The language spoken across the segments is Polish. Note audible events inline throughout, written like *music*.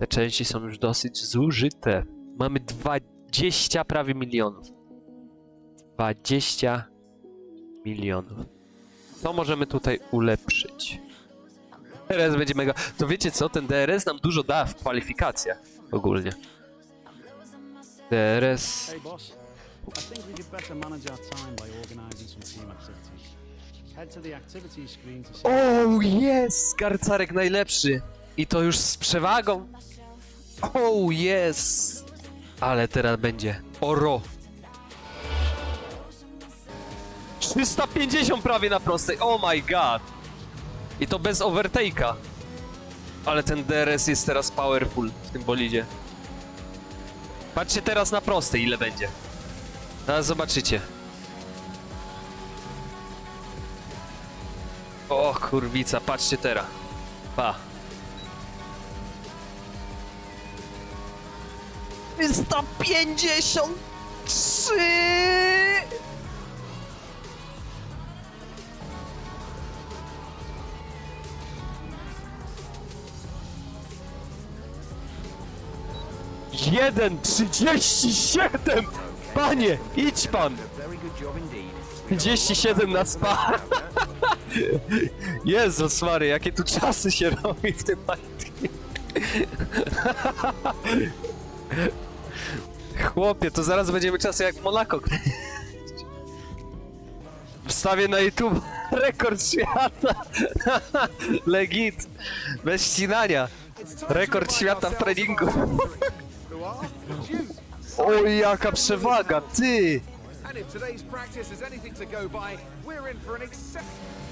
Te części są już dosyć zużyte. Mamy 20 prawie milionów. 20 milionów. Co możemy tutaj ulepszyć? DRS będzie mega. To wiecie co? Ten DRS nam dużo da w kwalifikacjach ogólnie. DRS. Oh yes! Garcarek najlepszy! I to już z przewagą. Oh yes! Ale teraz będzie. Oro! 350 prawie na prostej. Oh my god! I to bez overtake'a. Ale ten DRS jest teraz powerful w tym bolidzie. Patrzcie teraz na prostej ile będzie. Teraz zobaczycie. O kurwica, patrzcie teraz. Pa. 353! Jeden trzydzieści siedem! Panie, idź pan! 37 na spa. *laughs* Jezus Mary, jakie tu czasy się robi w tym Mighty. Chłopie, to zaraz będziemy czasy jak Monako. Wstawię na YouTube *laughs* rekord świata. *laughs* Legit. Bez ścinania. Rekord świata w treningu. *laughs* Oj, jaka przewaga, ty! And if today's practice is anything to go by, we're in for an exceptional.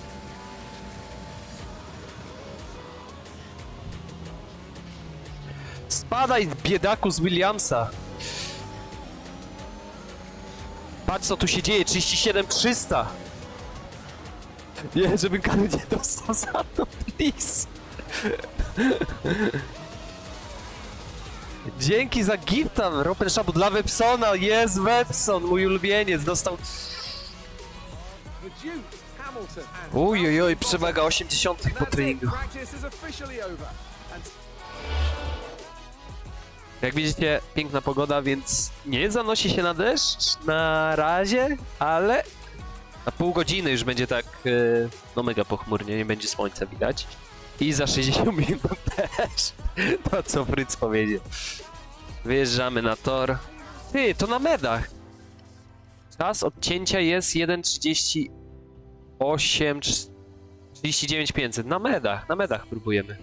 Spadaj, biedaku z Williamsa! Patrz co tu się dzieje, 37 300! Nie, żebym kary nie dostał za to, please! Dzięki za gifta, Ropen Shabu dla Websona, jest Webson, mój ulubieniec, dostał... The Duke, Hamilton, and Uj, uj, uj, przewaga 80 po treningu. Jak widzicie, piękna pogoda, więc nie zanosi się na deszcz na razie, ale na pół godziny już będzie tak, e, no mega pochmurnie, nie będzie słońca widać. I za 60 minut też. *laughs* To co Fritz powiedział. Wyjeżdżamy na tor. Ty, to na medach. Czas odcięcia jest 1.38 39 500. Na medach, na medach próbujemy.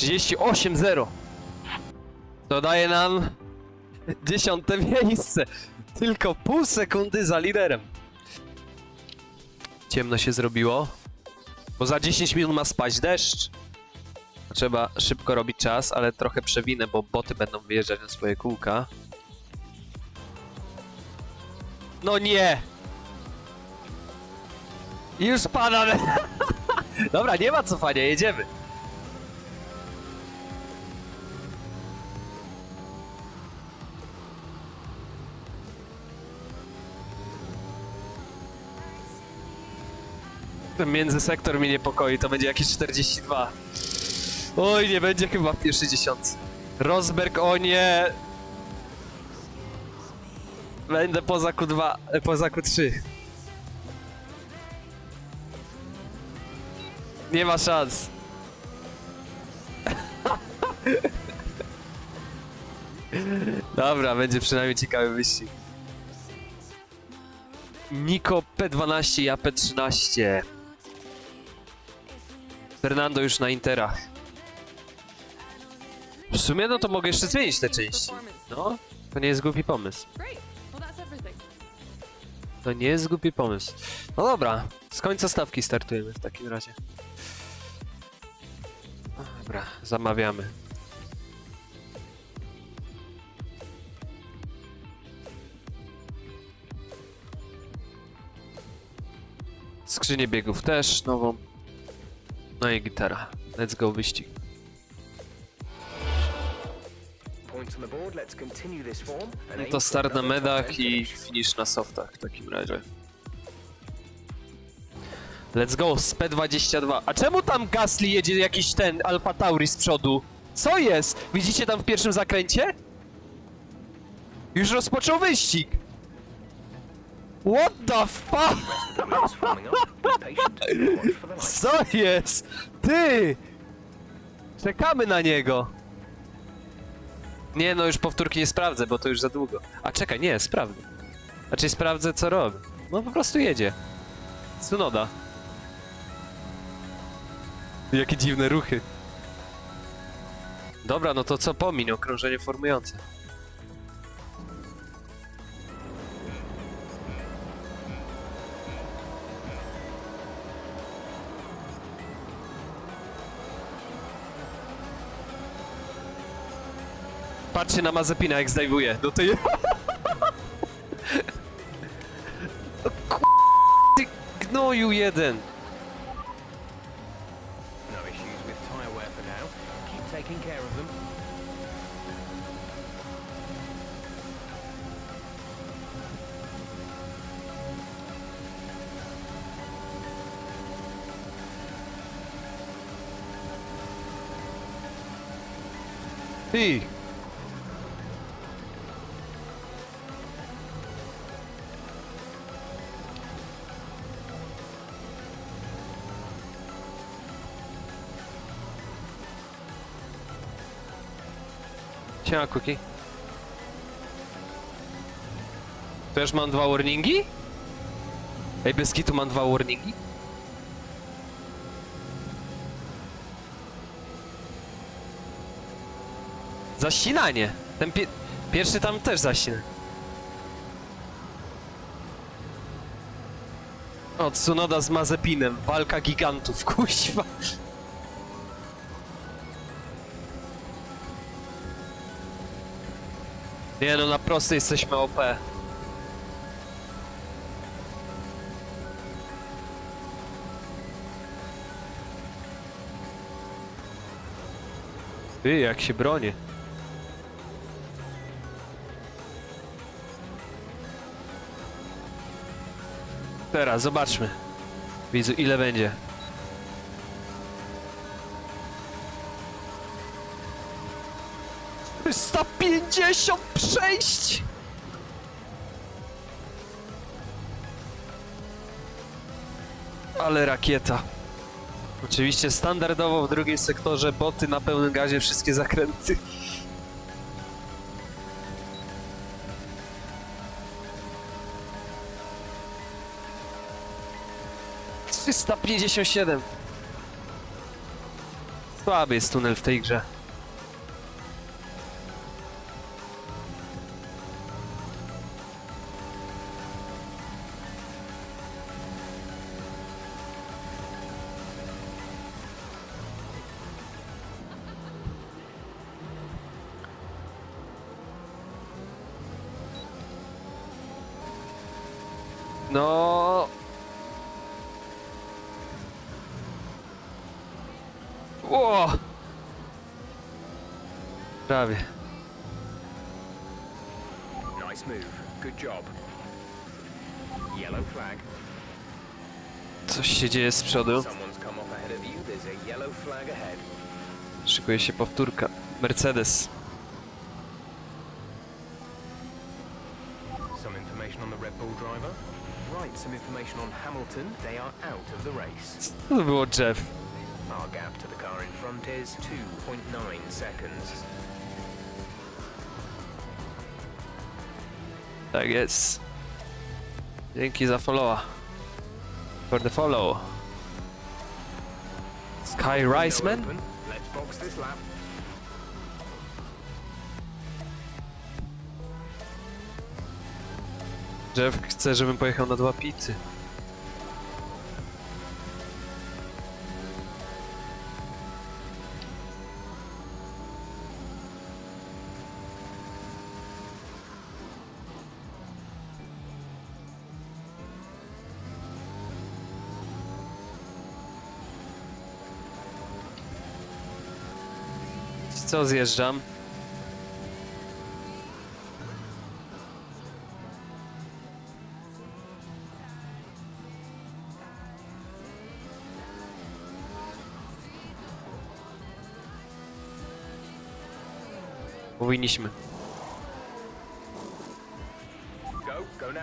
Trzydzieści osiem zero. To daje nam dziesiąte miejsce. Tylko pół sekundy za liderem. Ciemno się zrobiło. Bo za 10 minut ma spaść deszcz. Trzeba szybko robić czas, ale trochę przewinę, bo boty będą wyjeżdżać na swoje kółka. No nie! Już pada. *laughs* Dobra, nie ma cofania, jedziemy. Ten międzysektor mnie niepokoi, to będzie jakieś 42. Oj, nie będzie chyba w pierwszej dziesiątce. Rosberg, o nie! Będę poza Q2, e, poza Q3. Nie ma szans. Dobra, będzie przynajmniej ciekawy wyścig. Niko P12 ja P13. Fernando już na Intera. W sumie no to mogę jeszcze zmienić te części. No, to nie jest głupi pomysł. To nie jest głupi pomysł. No dobra, z końca stawki startujemy w takim razie. Dobra, zamawiamy. Skrzynię biegów też nową. No i gitara. Let's go wyścig. No to start na medach i finish. finish na softach w takim razie. Let's go, z P22. A czemu tam Gasly jedzie jakiś ten Alfa Tauri z przodu? Co jest? Widzicie tam w pierwszym zakręcie? Już rozpoczął wyścig! What the fuck? Co jest? Ty! Czekamy na niego. Nie no, już powtórki nie sprawdzę, bo to już za długo. A czekaj, nie, sprawdzę. Znaczy sprawdzę co robi. No po prostu jedzie. Tsunoda. Jakie dziwne ruchy. Dobra, no to co pomiń, okrążenie formujące. Patrzcie na Mazepina jak zdejmuje do tej... *laughs* Ty gnoju jeden. No issues with tyre wear for now. Keep taking care of them. Ty. Siema, Kuki. Też mam dwa warningi? Ej, bez kitu mam dwa warningi? Zaścinanie. Ten pie pierwszy tam też zaścina. O, Tsunoda z Mazepinem. Walka gigantów, *laughs* kuźwa. Nie no, na prostej jesteśmy OP. Ty, jak się broni. Teraz, zobaczmy. Widzu, ile będzie. Sta pięćdziesiąt przejść! Ale rakieta. Oczywiście standardowo w drugim sektorze boty na pełnym gazie wszystkie zakręty. Trzysta pięćdziesiąt siedem. Słaby jest tunel w tej grze. O! Prawie. Nice move. Good job. Yellow flag. Coś się dzieje z przodu. Someone's come off ahead of you. There's a yellow flag ahead. Szykuje się powtórka. Mercedes. Some information on the Red Bull driver. Right, some information on Hamilton. They are out of the race. Co to było Jeff? Our gap to the car front is 2.9 seconds. Tak jest. Dzięki za followa. For the follow. Sky Riceman? Let's box this lap. Jeff chce, żebym pojechał na dwa pizzy. Co, zjeżdżam. Powinniśmy. Go, go now.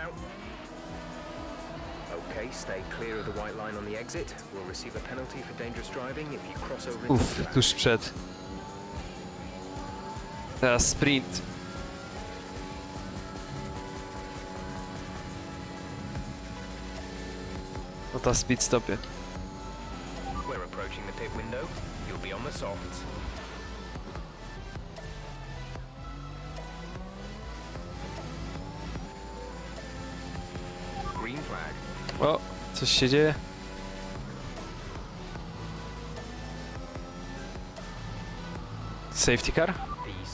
Okay, stay clear of the white line on the exit. We'll receive a penalty for dangerous driving if you cross over Uff, tuż przed. Teraz sprint. No to speed stopie. We're approaching the pit window. You'll be on the softs. Green flag. O, coś się dzieje? Safety car?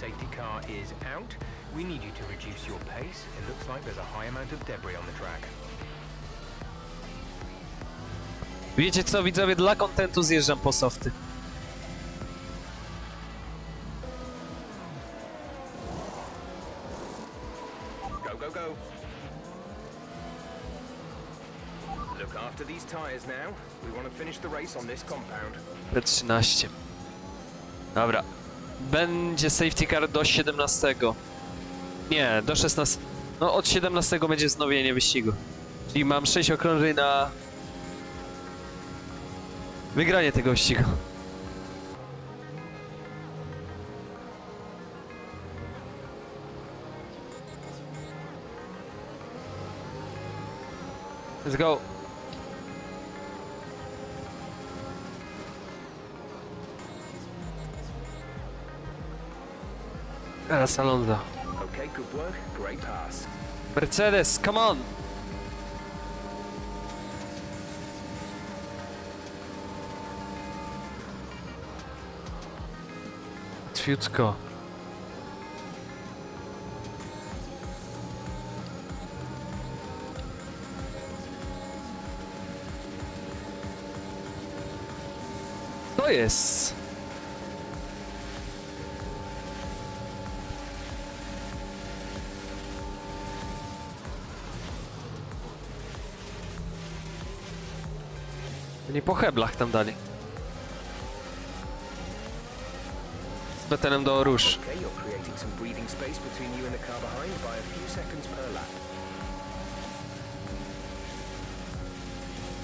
Safety car is out. We need you to reduce your pace. It looks like there's a high amount of debris on the track. Wiecie co, widzowie, dla kontentu zjeżdżam po softy. Go, go, go. Look after these tyres now. We want to finish the race on this compound. P13. Dobra. Będzie safety car do 17. Nie, do 16. No od 17 będzie wznowienie wyścigu. Czyli mam 6 okrążeń na wygranie tego wyścigu. Let's go. Teraz Alonso. Okay, good work. Great pass. Mercedes, come on! Łatwiutko. To jest. Nie po heblach tam dalej. Z betelem do róż. Okay, you're creating some breathing space between you and the car behind by a few seconds per lap.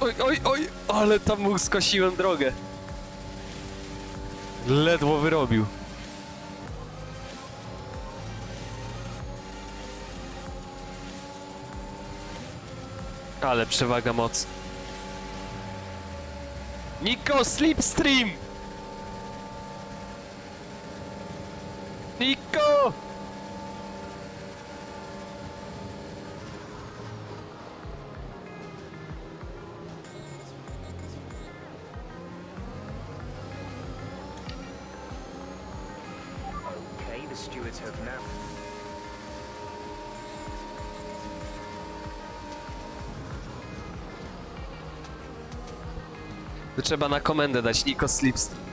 Oj, oj, oj, ale tam mu skosiłem drogę. Ledwo wyrobił. Ale przewaga moc. Niko Slipstream! Niko! Okay, the stewards have now. To trzeba na komendę dać Niko Slipstream.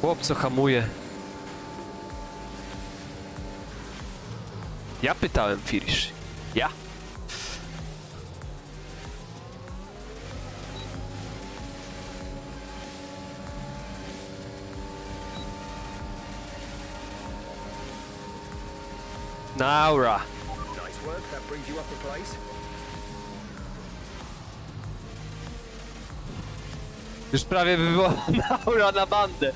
Chłopco hamuje. Ja pytałem Firish. Ja. Naura. Nice work, that brings you up a place. Już prawie by było *laughs* Naura na bandę.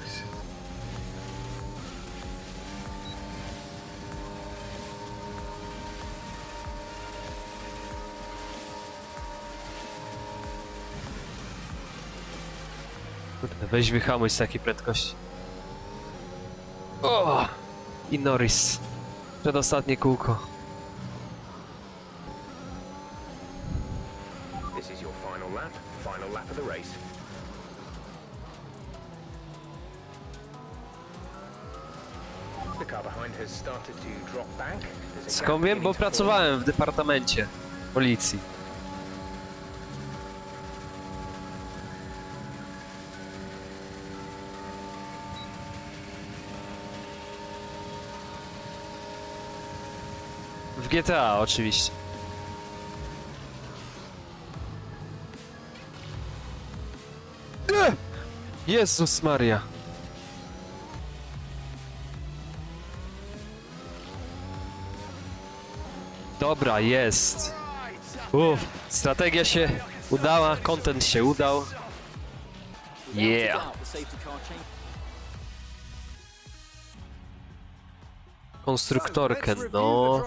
Kurde, weź wyhamuj z takiej prędkości. O! I Norris. Przedostatnie kółko. This is your final lap, final lap of the race. The car behind has started to drop back. There's a gap Skąd wiem? Bo beginning to form. pracowałem w departamencie. policji. GTA oczywiście. E! Jezus Maria. Dobra, jest. Uff, strategia się udała, content się udał. Yeah. Konstruktorkę, no.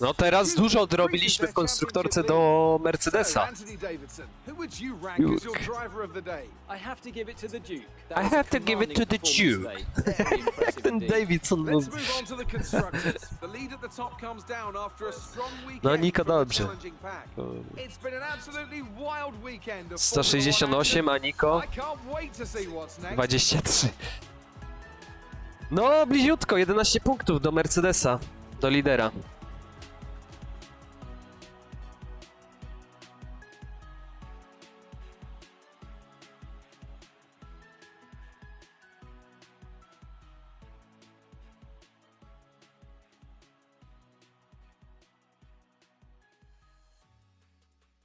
No teraz dużo odrobiliśmy w konstruktorce do Mercedesa. Duke. I have to give it to the Duke. I have to give it to the Duke. *laughs* *laughs* Ten Davidson mówi. No, Niko from the dobrze. challenging pack. It's been an absolutely wild weekend of 168, a Niko I can't wait to see what's next. 23. No, bliziutko, 11 punktów do Mercedesa, do lidera.